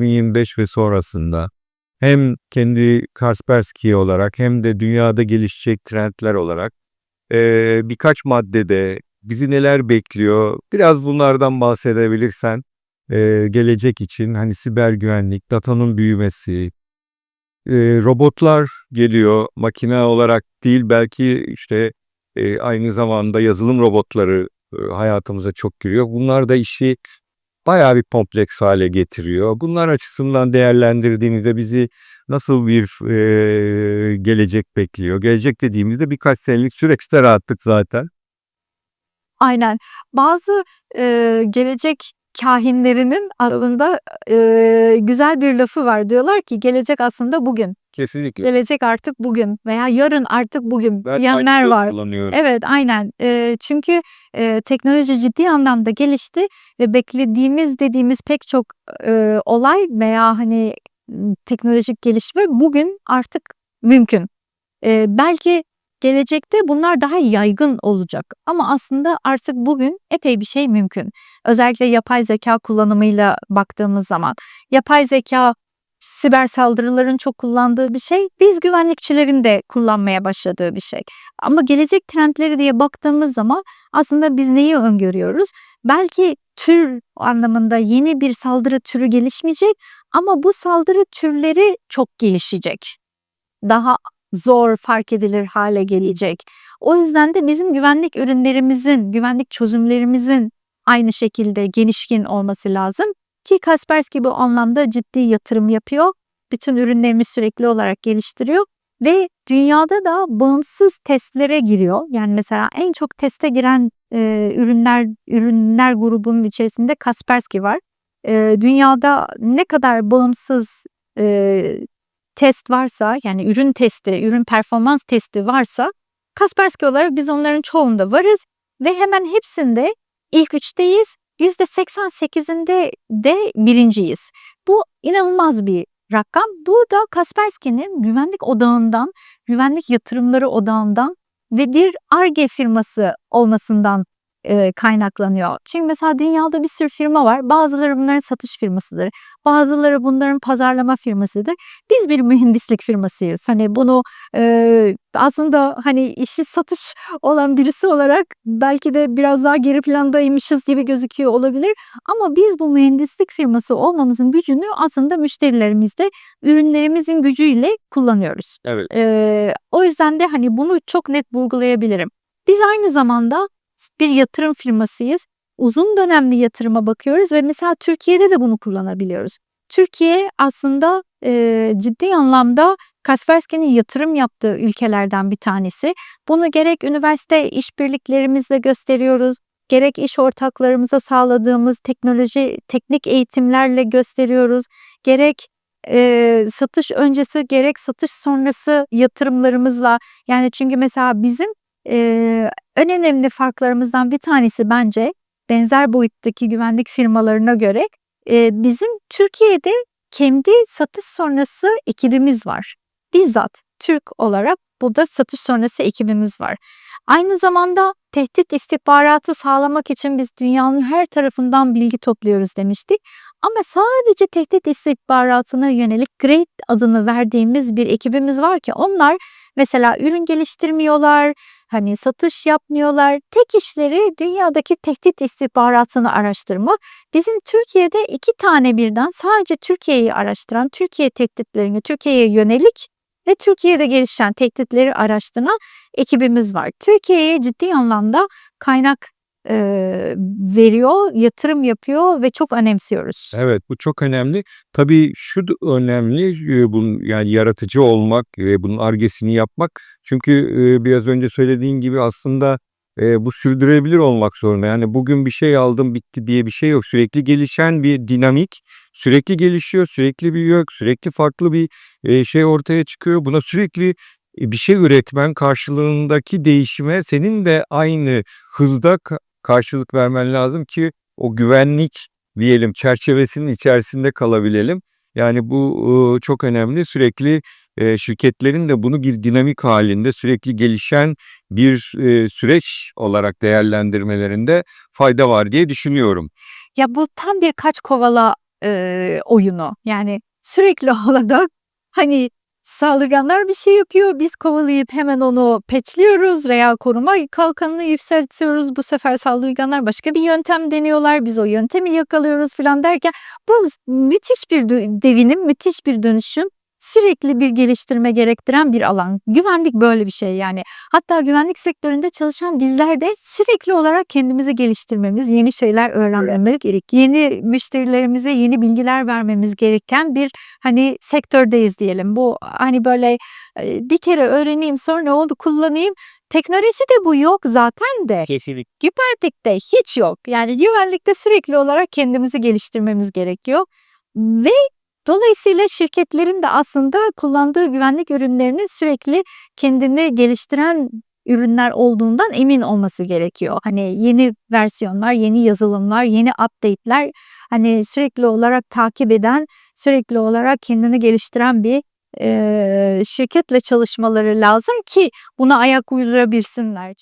2025 ve sonrasında hem kendi Kaspersky olarak hem de dünyada gelişecek trendler olarak eee, birkaç maddede bizi neler bekliyor? Biraz bunlardan bahsedebilirsen eee, gelecek için hani siber güvenlik, datanın büyümesi, eee, robotlar geliyor makine olarak değil belki işte eee, aynı zamanda yazılım robotları eee, hayatımıza çok giriyor. Bunlar da işi bayağı bir kompleks hale getiriyor. Bunlar açısından değerlendirdiğimizde bizi nasıl bir eee, gelecek bekliyor? Gelecek dediğimizde birkaç senelik süreçte rahattık zaten. Aynen. Bazı, eee, gelecek kâhinlerinin aslında, eee, güzel bir lafı var. Diyorlar ki gelecek aslında bugün. Kesinlikle. Gelecek artık bugün veya yarın artık bugün Ben diyenler var. kullanıyorum. Evet, aynen. Eee, çünkü, eee, teknoloji ciddi anlamda gelişti ve beklediğimiz dediğimiz pek çok, eee, olay veya, hani, teknolojik gelişme bugün artık mümkün. Eee, belki gelecekte bunlar daha yaygın olacak ama aslında artık bugün epey bir şey mümkün. Özellikle yapay zekâ kullanımıyla baktığımız zaman. Yapay zekâ siber saldırıların çok kullandığı bir şey, biz güvenlikçilerin de kullanmaya başladığı bir şey. Ama gelecek trendleri diye baktığımız zaman aslında biz neyi öngörüyoruz? Belki tür anlamında yeni bir saldırı türü gelişmeyecek ama bu saldırı türleri çok gelişecek. Daha zor fark edilir hale gelecek. O yüzden de bizim güvenlik ürünlerimizin, güvenlik çözümlerimizin aynı şekilde genişkin olması lazım ki Kaspersky bu anlamda ciddi yatırım yapıyor. Bütün ürünlerimizi sürekli olarak geliştiriyor ve dünyada da bağımsız testlere giriyor. Yani mesela en çok teste giren, eee, ürünler ürünler grubunun içerisinde Kaspersky var. Eee, dünyada ne kadar bağımsız, eee, test varsa yani ürün testi, ürün performans testi varsa Kaspersky olarak biz onların çoğunda varız ve hemen hepsinde ilk 3'teyiz. %88'inde de birinciyiz. Bu inanılmaz bir rakam. Bu da Kaspersky'nin güvenlik odağından, güvenlik yatırımları odağından ve bir Ar-Ge firması olmasından, eee, kaynaklanıyor. Çünkü mesela dünyada bir sürü firma var. Bazıları bunların satış firmasıdır. Bazıları bunların pazarlama firmasıdır. Biz bir mühendislik firmasıyız. Hani bunu, eee, aslında, hani, işi satış olan birisi olarak belki de biraz daha geri plandaymışız gibi gözüküyor olabilir ama biz bu mühendislik firması olmamızın gücünü aslında müşterilerimizde ürünlerimizin gücüyle kullanıyoruz. Evet. Eee, o yüzden de, hani, bunu çok net vurgulayabilirim. Biz aynı zamanda bir yatırım firmasıyız. Uzun dönemli yatırıma bakıyoruz ve mesela Türkiye'de de bunu kullanabiliyoruz. Türkiye aslında, eee, ciddi anlamda Kaspersky'nin yatırım yaptığı ülkelerden bir tanesi. Bunu gerek üniversite işbirliklerimizle gösteriyoruz, gerek iş ortaklarımıza sağladığımız teknoloji, teknik eğitimlerle gösteriyoruz, gerek, eee, satış öncesi gerek satış sonrası yatırımlarımızla. Yani çünkü mesela bizim, en önemli farklarımızdan bir tanesi bence benzer boyuttaki güvenlik firmalarına göre, eee, bizim Türkiye'de kendi satış sonrası ekibimiz var. Bizzat Türk olarak burada satış sonrası ekibimiz var. Aynı zamanda tehdit istihbaratı sağlamak için biz dünyanın her tarafından bilgi topluyoruz demiştik ama sadece tehdit istihbaratına yönelik Grade adını verdiğimiz bir ekibimiz var ki onlar mesela ürün geliştirmiyorlar, hani, satış yapmıyorlar. Tek işleri dünyadaki tehdit istihbaratını araştırmak. Bizim Türkiye'de 2 tane birden sadece Türkiye'yi araştıran, Türkiye tehditlerini Türkiye'ye yönelik ve Türkiye'de gelişen tehditleri araştıran ekibimiz var. Türkiye'ye ciddi anlamda kaynak, eee, veriyor, yatırım yapıyor ve çok önemsiyoruz. Evet, bu çok önemli. Tabii şu da önemli, eee, bunun yani yaratıcı olmak ve bunun Ar-Ge'sini yapmak. Çünkü, eee, biraz önce söylediğin gibi aslında, eee, bu sürdürülebilir olmak zorunda. Yani bugün bir şey aldım bitti diye bir şey yok. Sürekli gelişen bir dinamik, sürekli gelişiyor, sürekli büyüyor, sürekli farklı bir, eee, şey ortaya çıkıyor. Buna sürekli, bir şey üretmen karşılığındaki değişime senin de aynı hızda karşılık vermen lazım ki o güvenlik diyelim çerçevesinin içerisinde kalabilelim. Yani bu, çok önemli. Sürekli, şirketlerin de bunu bir dinamik hâlinde sürekli gelişen bir, süreç olarak değerlendirmelerinde fayda var diye düşünüyorum. Ya, bu tam bir kaç kovala eee, oyunu. Yani sürekli olarak hani saldırganlar bir şey yapıyor. Biz kovalayıp hemen onu petliyoruz veya koruma kalkanını yükseltiyoruz. Bu sefer saldırganlar başka bir yöntem deniyorlar. Biz o yöntemi yakalıyoruz falan derken bu müthiş bir devinim, müthiş bir dönüşüm. Sürekli bir geliştirme gerektiren bir alan. Güvenlik böyle bir şey yani. Hatta güvenlik sektöründe çalışan bizler de sürekli olarak kendimizi geliştirmemiz, yeni şeyler öğrenmemiz gerek. Yeni müşterilerimize yeni bilgiler vermemiz gereken bir hani sektördeyiz diyelim. Bu hani böyle e, bir kere öğreneyim sonra ne oldu kullanayım. Teknolojide bu yok zaten de. Kesinlikle. Güvenlikte hiç yok. Yani güvenlikte sürekli olarak kendimizi geliştirmemiz gerekiyor. Ve dolayısıyla şirketlerin de aslında kullandığı güvenlik ürünlerinin sürekli kendini geliştiren ürünler olduğundan emin olması gerekiyor. Hani yeni versiyonlar, yeni yazılımlar, yeni update'ler hani sürekli olarak takip eden, sürekli olarak kendini geliştiren bir eee, şirketle çalışmaları lazım ki buna ayak uydurabilsinler.